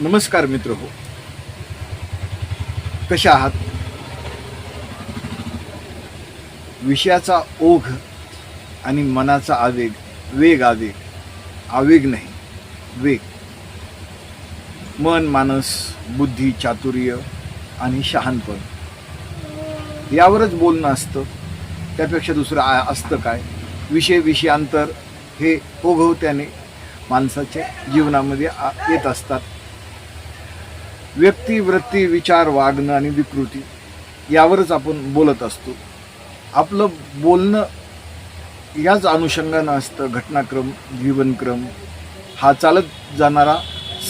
नमस्कार मित्र हो. कशा आहात? विषयाचा ओघ आणि मनाचा आवेग वेग आवेग आवेग नाही वेग. मन मानस बुद्धी चातुर्य आणि शहाणपण. यावरच बोलणं असतं. त्यापेक्षा दुसरं आ- असतं काय? विषय विषयांतर हे ओघवत्याने माणसाच्या जीवनामध्ये आ- येत असतात. व्यक्ती वृत्ती विचार वागणं आणि विकृती यावरच आपण बोलत असतो. आपलं बोलणं याच अनुषंगानं असतं. घटनाक्रम जीवनक्रम हा चालत जाणारा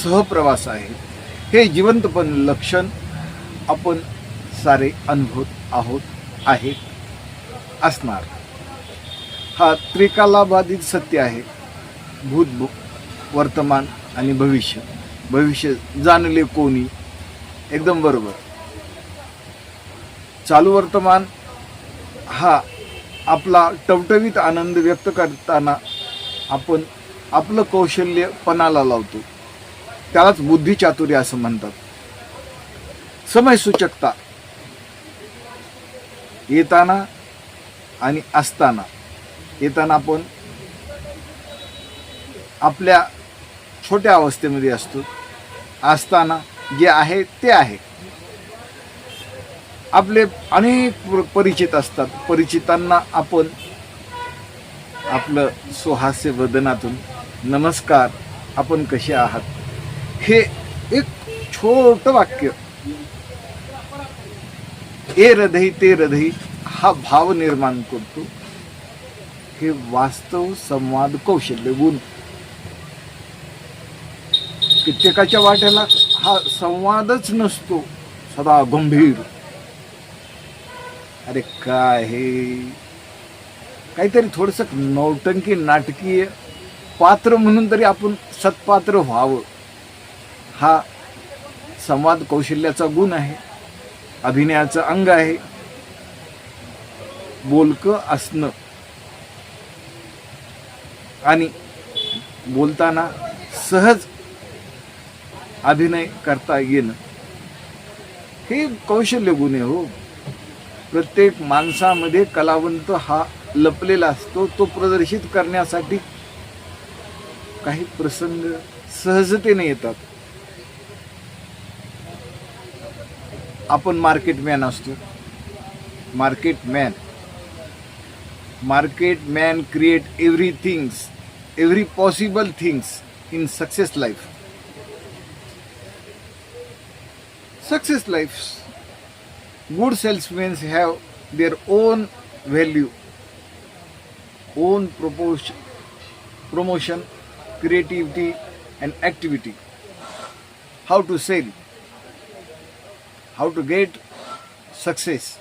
सहप्रवास आहे. हे जिवंतपण लक्षण आपण सारे अनुभवत आहोत आहेत असणार. हा त्रिकालाबाधित सत्य आहे. भूत वर्तमान आणि भविष्य. भविष्य जाणले कोणी? एकदम बरोबर. चालू वर्तमान हा आपला टवटवीत आनंद व्यक्त करताना आपण आपलं कौशल्य पणाला लावतो. त्यालाच बुद्धिचातुर्य असं म्हणतात. समयसूचकता येताना आणि असताना. येताना आपण आपल्या छोट्या अवस्थेमध्ये असतो. असताना जे आहे ते आहे. आपले अनेक परिचित असतात. परिचितांना आपण आपलं सुहास्य वदनातून नमस्कार आपण कसे आहात? हे एक छोट वाक्य. ए हृदय ते हृदय हा भाव निर्माण करतो. हे वास्तव संवाद कौशल्य गुण. कित्येकाच्या वाट्याला हा संवादच नसतो सदा गंभीर. अरे काय हे? काहीतरी थोडंसं नौटंकी नाटकीय पात्र म्हणून तरी आपण सत्पात्र व्हावं. हा संवाद कौशल्याचा गुण आहे अभिनयाचं अंग आहे. बोलकं असणं. आणि बोलताना सहज अभिनय करता येणं. हे कौशल्य गुण आहे हो. प्रत्येक माणसामध्ये कलावंत हा लपलेला असतो. तो प्रदर्शित करण्यासाठी काही प्रसंग सहजतेने येतात. आपण मार्केटमॅन असतो. Market man market man create every things every possible things in success life success lives. Good salesmen have their own value, own promotion, creativity, and activity. How to sell, how to get success.